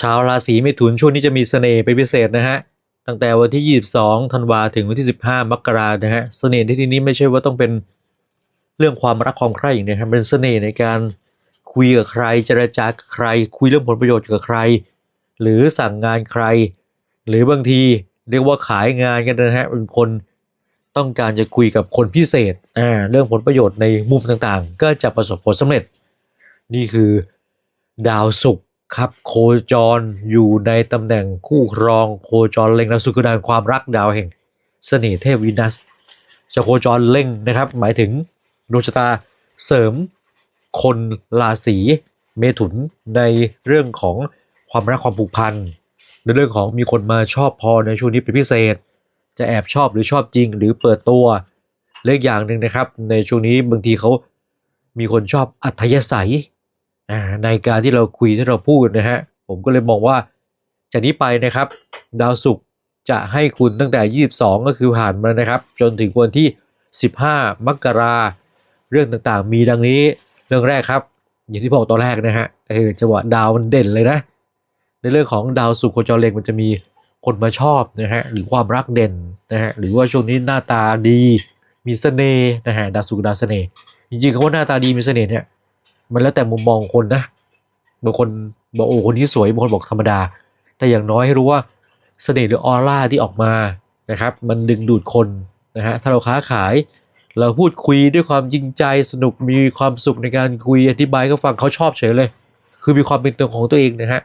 ชาวราศีเมถุนช่วงนี้จะมีเสน่ห์เป็นพิเศษนะฮะตั้งแต่วันที่ 22ธันวาถึงวันที่ 15 มกรานะฮะเสน่ห์ที่นี้ไม่ใช่ว่าต้องเป็นเรื่องความรักความใคร่อย่างเดียวครับเป็นเสน่ห์ในการคุยกับใครเจรจากับใคร คุยเรื่องผลประโยชน์กับใคร หรือสั่งงานใคร หรือบางทีเรียกว่าขายงานกันนะฮะเป็นคนต้องการจะคุยกับคนพิเศษอ่าเรื่องผลประโยชน์ในมุมต่างๆ ก็จะประสบผลสำเร็จ นี่คือดาวศุกร์ ครับโคจรอยู่ในตำแหน่งคู่ครองโคจรเล็งดาวศุกดาวความรักดาวแห่งเสน่ห์เทพวีนัสจะโคจรเล็งนะครับ หมายถึงดวงชะตาเสริมคนราศีเมถุนในเรื่องของความรักความผูกพันในเรื่องของมีคนมาชอบพอในช่วงนี้เป็นพิเศษ จะแอบชอบหรือชอบจริงหรือเปิดตัวเล็กอย่างหนึ่งนะครับ ในช่วงนี้บางทีเขามีคนชอบอัธยาศัย ในการที่เราคุยที่เราพูดนะฮะผมก็เลยมองว่าจากนี้ไปนะครับ ดาวศุกร์จะให้คุณตั้งแต่ 22 ก็คือผ่านมานะครับ จนถึงวันที่ 15 มกราเรื่องต่างๆ มีดังนี้เรื่องแรกครับ อย่างที่บอกตอนแรกนะฮะเออจังหวะดาวมันเด่นเลยนะ ในเรื่องของดาวศุกร์โคจรเล็งมันจะมีคนมาชอบนะฮะหรือความรักเด่นนะฮะหรือว่าช่วงนี้หน้าตาดีมีเสน่ห์นะฮะดาวศุกร์ดาวเสน่ห์จริงๆคำว่าหน้าตาดีมีเสน่ห์เนี่ย มันแล้วแต่มุมมองคนนะบางคนบอกโอ้คนนี้สวยบางคนบอกธรรมดา แต่อย่างน้อยให้รู้ว่าเสน่ห์หรือออร่าที่ออกมานะครับ มันดึงดูดคนนะฮะถ้าเราค้าขาย เราพูดคุยด้วยความจริงใจสนุกมีความสุขในการคุยอธิบายก็ฟังเขาชอบเฉยเลย คือมีความเป็นตัวของตัวเองนะฮะ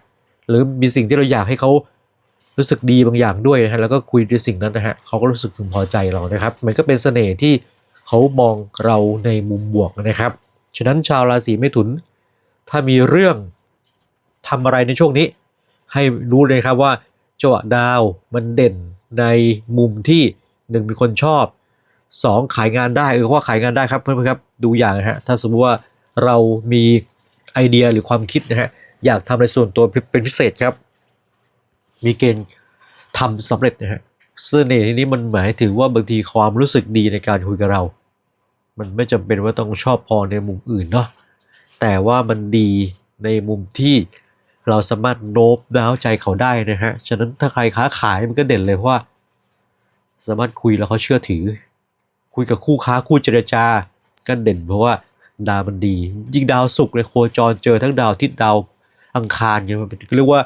หรือมีสิ่งที่เราอยากให้เขารู้สึกดีบางอย่างด้วยนะฮะแล้วก็คุยด้วยสิ่งนั้นนะฮะเขาก็รู้สึกพึงพอใจเรานะครับ มันก็เป็นเสน่ห์ที่เขามองเราในมุมบวกนะครับ ฉะนั้นชาวราศีเมถุน ถ้ามีเรื่องทำอะไรในช่วงนี้ ให้รู้เลยครับว่าจังหวะดาวมันเด่นในมุมที่หนึ่งมีคนชอบสองขายงานได้เออว่าขายงานได้ครับเพื่อนๆครับดูอย่างนะฮะถ้าสมมติว่าเรามีไอเดียหรือความคิดนะฮะอยากทำในส่วนตัวเป็นพิเศษครับ มีเกณฑ์ทำสำเร็จนะฮะเสน่ห์ที่นี้มันหมายถึงว่าบางทีความรู้สึกดีในการคุยกับเรา มันไม่จำเป็นว่าต้องชอบพอในมุมอื่นเนาะแต่ว่ามันดีในมุมที่เราสามารถโน้มน้าวใจเขาได้นะฮะฉะนั้นถ้าใครค้าขายมันก็เด่นเลยเพราะว่า สามารถคุยแล้วเขาเชื่อถือ คุยกับคู่ค้าคู่เจรจาก็เด่นเพราะว่าดาวมันดี ยิ่งดาวศุกร์ในยโคจรเจอทั้งดาวทิศดาวอังคารเนี่ยมันเรียกว่า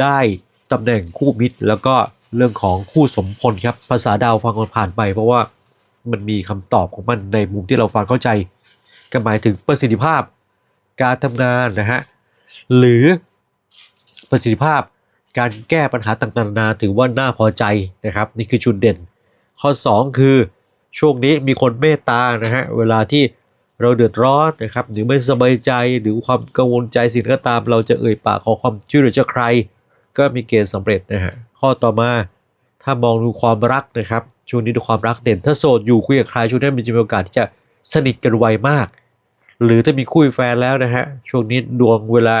ได้ตำแหน่งคู่มิตร แล้วก็เรื่องของคู่สมพลครับภาษาดาวฟังมันผ่านไปเพราะว่า มันมีคำตอบของมันในมุมที่เราฟังเข้าใจก็หมายถึงประสิทธิภาพการทำงานนะฮะหรือประสิทธิภาพการแก้ปัญหาต่างๆนานาถือว่าน่าพอใจนะครับ นี่คือจุดเด่น ข้อ 2 คือช่วงนี้มีคนเมตตานะฮะเวลาที่เราเดือดร้อนนะครับหรือไม่สบายใจหรือความกังวลใจสิ่งก็ตาม เราจะเอ่ยปากขอความช่วยเหลือจากใคร ก็มีเกณฑ์สำเร็จนะฮะข้อต่อมา ถ้ามองดูความรักนะครับ ช่วงนี้ดูความรักเด่น ถ้าโสดอยู่คุยกับใครช่วงนี้มันจะมีโอกาสที่จะสนิทกันไวมาก หรือถ้ามีคู่แฟนแล้วนะฮะช่วงนี้ดวงเวลา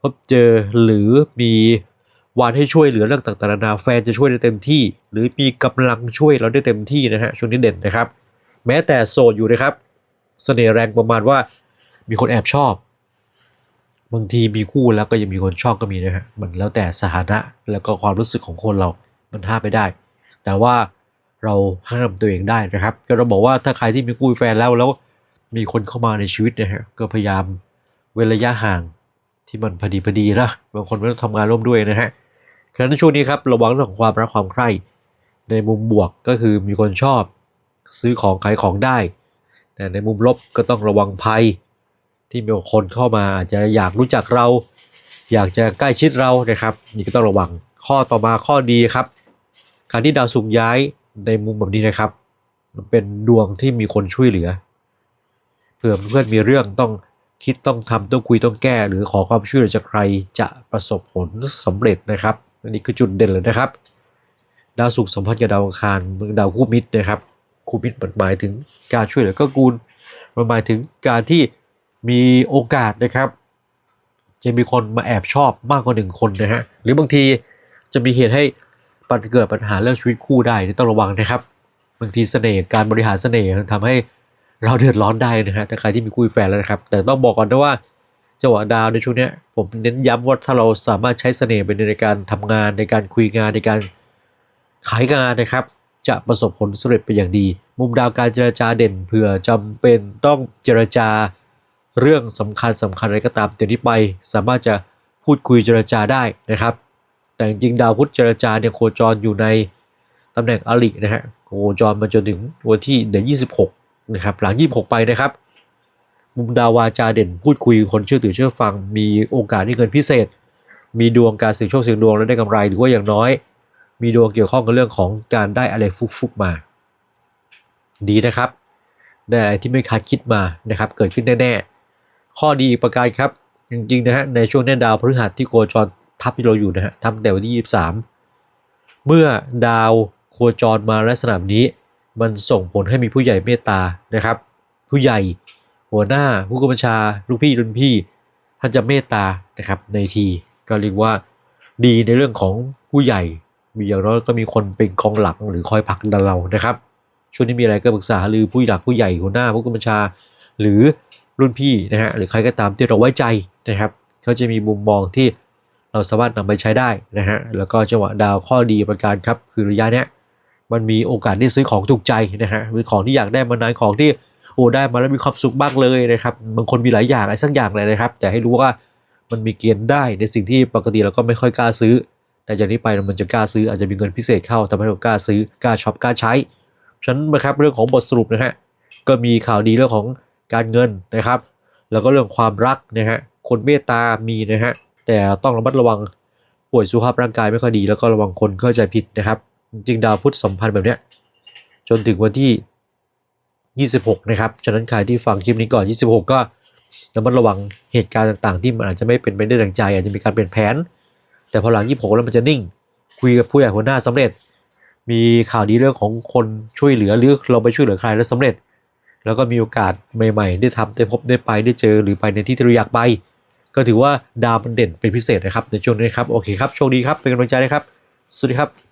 พบเจอหรือมีวันให้ช่วยเหลือเรื่องต่างๆนานาแฟนจะช่วยได้เต็มที่ หรือมีกำลังช่วยเราได้เต็มที่นะฮะช่วงนี้เด่นนะครับ แม้แต่โสดอยู่นะครับเสน่ห์แรงประมาณว่ามีคนแอบชอบ บางทีมีคู่แล้วก็ยังมีคนชอบก็มีนะฮะมันแล้วแต่สถานะแล้วก็ความรู้สึกของคนเรา มันห้ามไม่ได้ แต่ว่าเราห้ามตัวเองได้นะครับ ก็เราบอกว่าถ้าใครที่มีคู่แฟนแล้วแล้วมีคนเข้ามาในชีวิตนะฮะก็พยายามเว้นระยะห่างที่มันพอดีพอดีนะบางคนไม่ต้องทำงานร่วมด้วยนะฮะฉะนั้นช่วงนี้ครับระวังเรื่องของความรักความใคร่ในมุมบวกก็คือมีคนชอบซื้อของขายของได้ แต่ในมุมลบก็ต้องระวังภัย ที่มีคนเข้ามาอาจจะอยากรู้จักเรา อยากจะใกล้ชิดเรานะครับนี่ก็ต้องระวังข้อต่อมาข้อดีครับ การที่ดาวสุกร์ย้ายในมุมแบบนี้นะครับมันเป็นดวงที่มีคนช่วยเหลือ เผื่อเพื่อนมีเรื่องต้องคิดต้องทำต้องคุยต้องแก้ หรือขอความช่วยเหลือจากใครจะประสบผลสำเร็จนะครับอันนี้คือจุดเด่นเลยนะครับ ดาวศุกร์สัมพันธ์กับดาวอังคารดาวคู่มิตรนะครับคู่มิตรหมายถึงการช่วยเหลือก็กูลมันหมายถึงการที่มีโอกาสนะครับ จะมีคนมาแอบชอบมากกว่าหนึ่งคนนะฮะหรือบางทีจะมีเหตุให้ ปัญเกิดปัญหาเรื่องชีวิตคู่ได้ต้องระวังนะครับบางทีเสน่ห์การบริหารเสน่ห์ทำให้เราเดือดร้อนได้นะฮะแต่ใครที่มีคู่แฟนแล้วนะครับ แต่ต้องบอกก่อนนะว่าจังหวะดาวในช่วงนี้ผมเน้นย้ำว่าถ้าเราสามารถใช้เสน่ห์ไปในการทำงานในการคุยงานในการขายงานนะครับ จะประสบผลสำเร็จเป็นอย่างดี มุมดาวการเจรจาเด่นเผื่อจำเป็นต้องเจรจาเรื่องสำคัญสำคัญอะไรก็ตามเดี๋ยวนี้ไป สามารถจะพูดคุยเจรจาได้นะครับ แต่จริงดาวพุธเจรจาเนี่ยโคจรอยู่ในตำแหน่งอลินะฮะโคจรมาจนถึงวันที่เดือน26นะครับหลัง26ไปนะครับ มุมดาววาจาเด่นพูดคุยคนเชื่อถือเชื่อฟัง มีโอกาสได้เงินพิเศษ มีดวงการเสี่ยงโชคเสี่ยงดวงแล้วได้กำไรหรือว่าอย่างน้อย มีดวงเกี่ยวข้องกับเรื่องของการได้อะไรฟุกๆมา ดีนะครับได้อะไรที่ไม่คาดคิดมานะครับ เกิดขึ้นแน่ๆข้อดีอีกประการครับจริงๆนะฮะในช่วงนี้ดาวพฤหัสที่โคจร ทับที่เราอยู่นะฮะทำแต่วันที่ 23 เมื่อดาวโคจรมาลักษณะนี้ มันส่งผลให้มีผู้ใหญ่เมตตานะครับ ผู้ใหญ่หัวหน้าผู้กำกับบัญชาลูกพี่รุ่นพี่ ท่านจะเมตตานะครับในทีก็เรียกว่าดีในเรื่องของผู้ใหญ่ มีอย่างน้อยก็มีคนเป็นกองหลังหรือคอยผลักดันเรานะครับช่วงนี้มีอะไรก็ปรึกษาหรือผู้หลักผู้ใหญ่หัวหน้าผู้กำกับบัญชา หรือรุ่นพี่นะฮะหรือใครก็ตามที่เราไว้ใจนะครับ เขาจะมีมุมมองที่ เราสามารถนำไปใช้ได้นะฮะแล้วก็จังหวะดาวข้อดีประการครับคือระยะเนี้ยมันมีโอกาสได้ซื้อของถูกใจนะฮะเป็นของที่อยากได้มานานของที่โอ้ได้มาแล้วมีความสุขมากเลยนะครับบางคนมีหลายอย่างอะไรสักอย่างเลยนะครับ แต่ให้รู้ว่ามันมีเกณฑ์ได้ในสิ่งที่ปกติเราก็ไม่ค่อยกล้าซื้อ แต่จากนี้ไปมันจะกล้าซื้ออาจจะมีเงินพิเศษเข้าทำให้เรากล้าซื้อกล้าช็อปกล้าใช้ฉะนั้นนะครับเรื่องของบทสรุปนะฮะก็มีข่าวดีเรื่องของการเงินนะครับ แล้วก็เรื่องความรักนะฮะคนเมตตามีนะฮะ แต่ต้องระมัดระวังป่วยสุขภาพร่างกายไม่ค่อยดี แล้วก็ระวังคนเข้าใจผิดนะครับ จริงดาวพุธสัมพันธ์แบบเนี้ยจนถึงวันที่ 26 นะครับ ฉะนั้นใครที่ฟังคลิปนี้ก่อน 26 ก็ระมัดระวังเหตุการณ์ต่างๆ ที่มันอาจจะไม่เป็นไปได้ดังใจ อาจจะมีการเปลี่ยนแผน แต่พอหลัง 26 แล้วมันจะนิ่ง คุยกับผู้ใหญ่หัวหน้าสำเร็จ มีข่าวดีเรื่องของคนช่วยเหลือหรือเราไปช่วยเหลือใครแล้วสำเร็จ แล้วก็มีโอกาสใหม่ ๆ ได้ทำได้พบได้ไปได้เจอหรือไปในที่ที่เราอยากไป ก็ถือว่าดาวมันเด่นเป็นพิเศษนะครับในช่วงนี้ครับโอเคครับโชคดีครับเป็นกำลังใจนะครับสวัสดีครับ